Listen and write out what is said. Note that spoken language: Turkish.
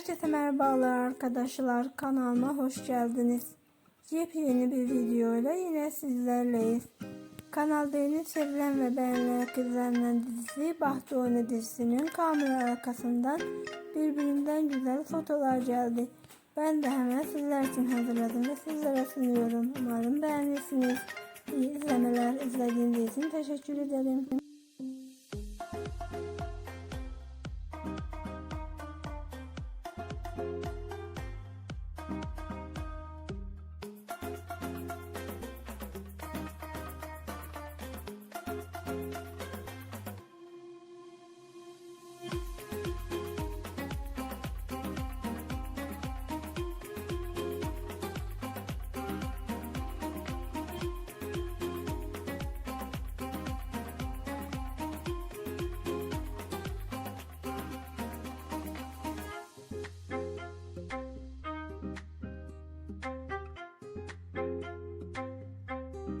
Herkese merhabalar arkadaşlar. Kanalıma hoş geldiniz. Yepyeni bir videoyla yine sizlerleyiz. Kanalda yeni sevilen ve beğenilerek izlenen dizi Bahtı Oyunu dizisinin kamera arkasından birbirinden güzel fotolar geldi. Ben de hemen sizler için hazırladım ve sizlere sunuyorum. Umarım beğenirsiniz. İyi izlemeler. İzlediğiniz için teşekkür ederim.